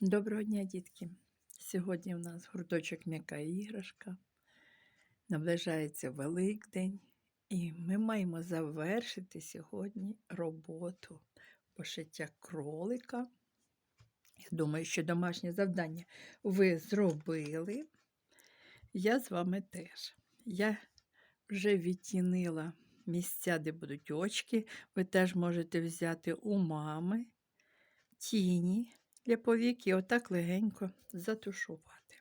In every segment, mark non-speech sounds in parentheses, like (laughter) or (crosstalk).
Доброго дня, дітки! Сьогодні у нас гурточок м'яка іграшка. Наближається Великдень, і ми маємо завершити сьогодні роботу пошиття кролика. Я думаю, що домашнє завдання ви зробили. Я з вами теж. Я вже відтінила місця, де будуть очки. Ви теж можете взяти у мами тіні для повік і отак легенько затушувати.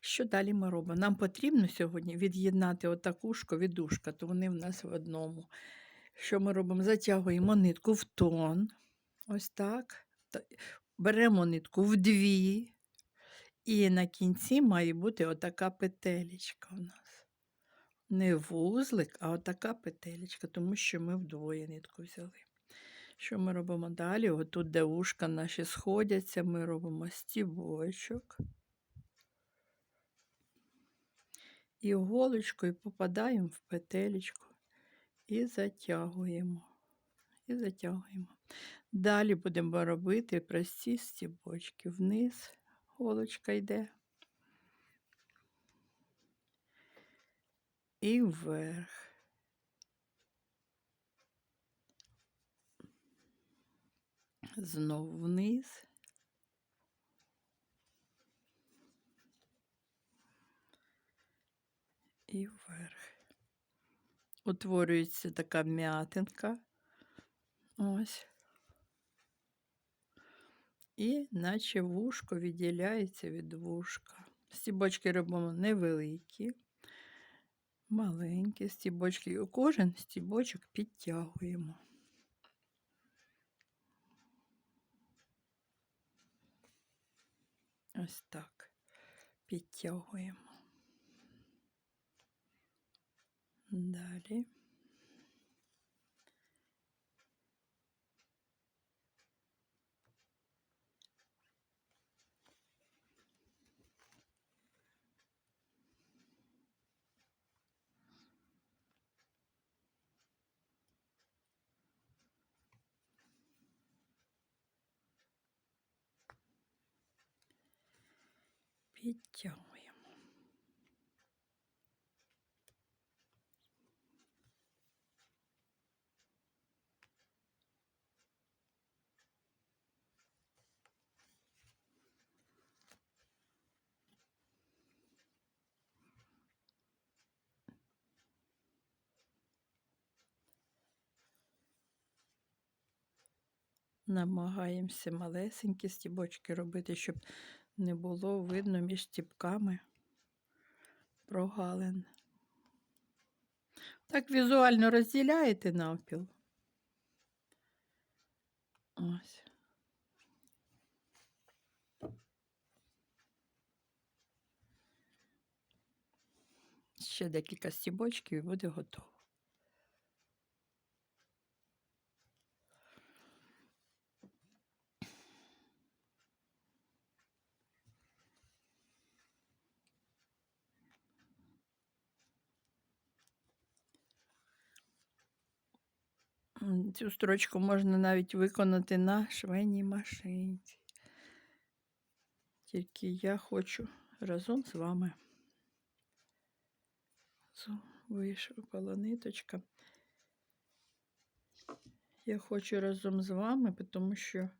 Що далі ми робимо? Нам потрібно сьогодні від'єднати отакушко від ушка, то вони в нас в одному. Що ми робимо? Затягуємо нитку в тон. Ось так. Беремо нитку в дві. І на кінці має бути отака петелечка у нас. Не вузлик, а отака петелечка, тому що ми вдвоє нитку взяли. Що ми робимо далі? Отут, де ушка наші сходяться, ми робимо стібочок. І голочкою попадаємо в петелечку і затягуємо. І затягуємо. Далі будемо робити прості стібочки. Вниз голочка йде. І вверх. Знову вниз. І вверх. Утворюється така м'ятинка. Ось. І наче вушко відділяється від вушка. Стібочки робимо невеликі, маленькі стібочки. І кожен стібочок підтягуємо. Ось так. Підтягуємо. Далі. Підтягуємо. Намагаємося малесенькі стібочки робити, щоб не було видно між стібками прогалин. Так візуально розділяєте навпіл. Ось. Ще декілька стібочків і буде готово. Цю строчку можна навіть виконати на швейній машинці. Тільки я хочу разом з вами. Вишукала ниточка. Я хочу разом з вами, тому що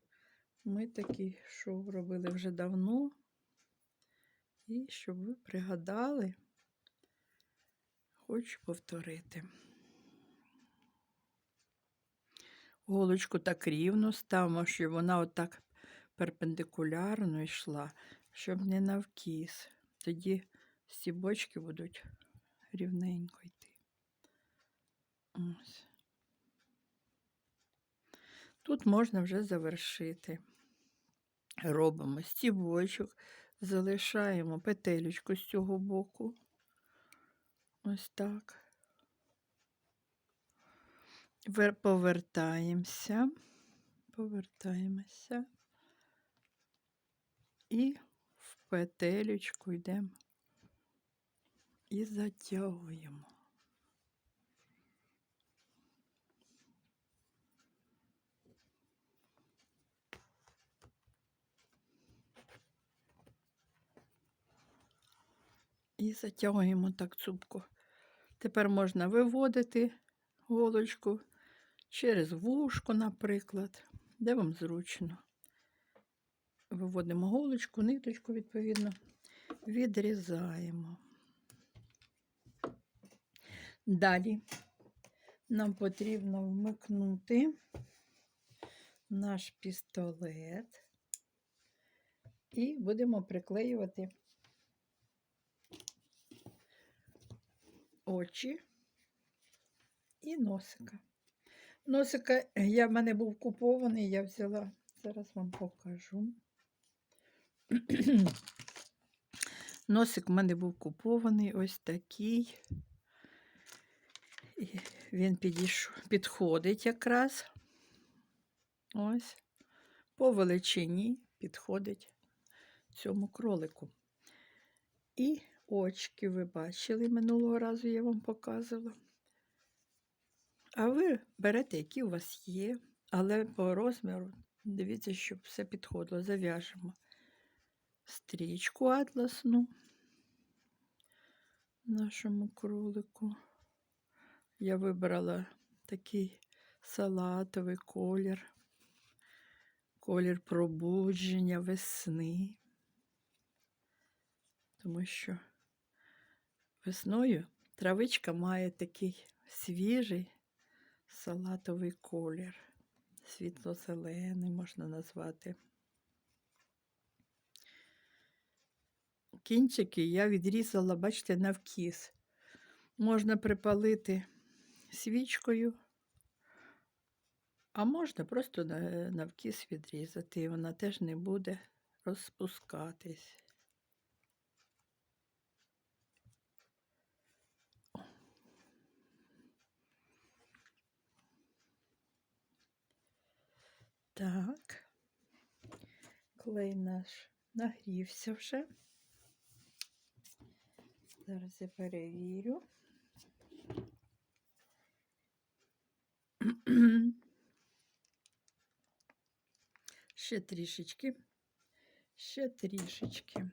ми такий шоу робили вже давно. І щоб ви пригадали, хочу повторити. Голочку так рівно ставимо, щоб вона отак перпендикулярно йшла, щоб не навкіс. Тоді стібочки будуть рівненько йти. Ось. Тут можна вже завершити. Робимо стібочок, залишаємо петелечку з цього боку. Ось так повертаємося, повертаємося і в петелючку йдемо і затягуємо. І затягуємо так цупку. Тепер можна виводити голочку через вушко, наприклад, де вам зручно. Виводимо голочку, ниточку, відповідно, відрізаємо. Далі нам потрібно вмикнути наш пістолет і будемо приклеювати очі і носика. Носика я в мене був купований, я взяла, зараз вам покажу. (clears throat) Носик в мене був купований ось такий. І Він підійшов, підходить якраз. Ось. По величині підходить цьому кролику. І очки ви бачили минулого разу я вам показувала. А ви берете, які у вас є, але по розміру дивіться, щоб все підходило. Зав'яжемо стрічку атласну нашому кролику. Я вибрала такий салатовий колір, колір пробудження весни, тому що весною травичка має такий свіжий салатовий колір, світло-зелений можна назвати. Кінчики я відрізала, бачите, навкіс. Можна припалити свічкою, а можна просто навкіс відрізати, і вона теж не буде розпускатись. Так, клей наш нагрівся вже. Зараз я перевірю. (clears throat) Ще трішечки. Ще трішечки.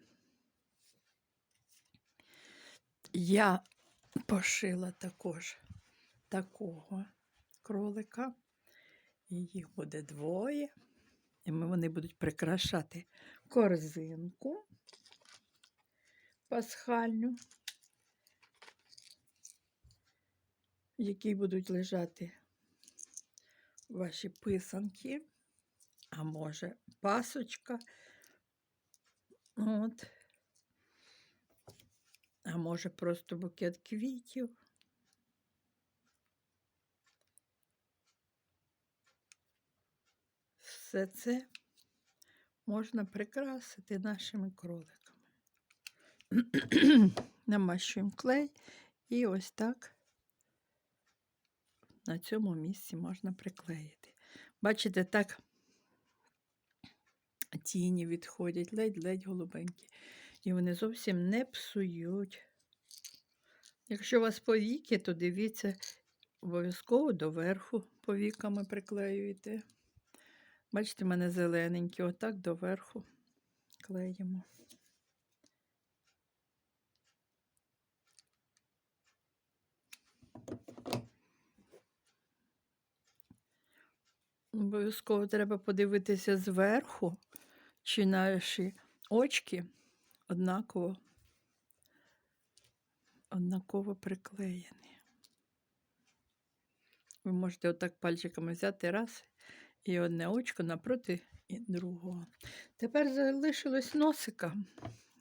Я пошила також такого кролика. Їх буде двоє. І вони будуть прикрашати корзинку пасхальну, в якій будуть лежати ваші писанки, а може пасочка. От. А може просто букет квітів. Все це можна прикрасити нашими кроликами. (clears throat) Намащуємо клей і ось так на цьому місці можна приклеїти. Бачите, так тіні відходять, ледь-ледь голубенькі. І вони зовсім не псують. Якщо у вас повіки, то дивіться, обов'язково доверху повіками приклеюєте. Бачите, в мене зелененькі, отак доверху клеїмо. Обов'язково треба подивитися зверху, чи наші очки однаково, однаково приклеєні. Ви можете отак пальчиками взяти раз і одне очко напроти і другого. Тепер залишилось носика.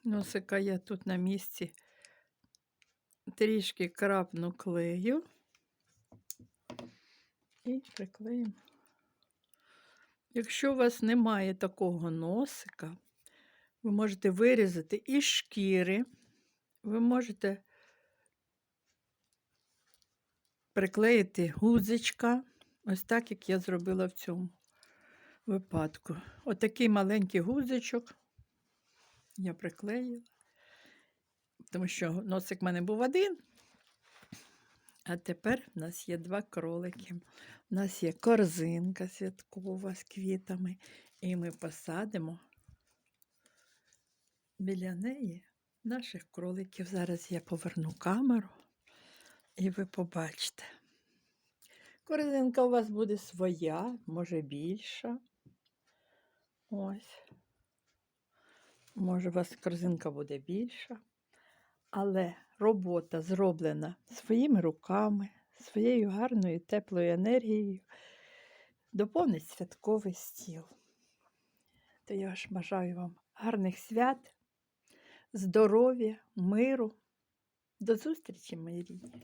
Носика я тут на місці трішки крапну клею і приклеїмо. Якщо у вас немає такого носика, ви можете вирізати із шкіри, ви можете приклеїти гудзичка, ось так, як я зробила в цьому випадку. Отакий маленький гудзичок я приклеїла, тому що носик в мене був один. А тепер в нас є два кролики. У нас є корзинка святкова з квітами, і ми посадимо біля неї наших кроликів. Зараз я поверну камеру і ви побачите. Корзинка у вас буде своя, може більша. Ось. Може, у вас корзинка буде більша. Але робота зроблена своїми руками, своєю гарною теплою енергією, доповнить святковий стіл. То я ж бажаю вам гарних свят, здоров'я, миру. До зустрічі, мої рідні!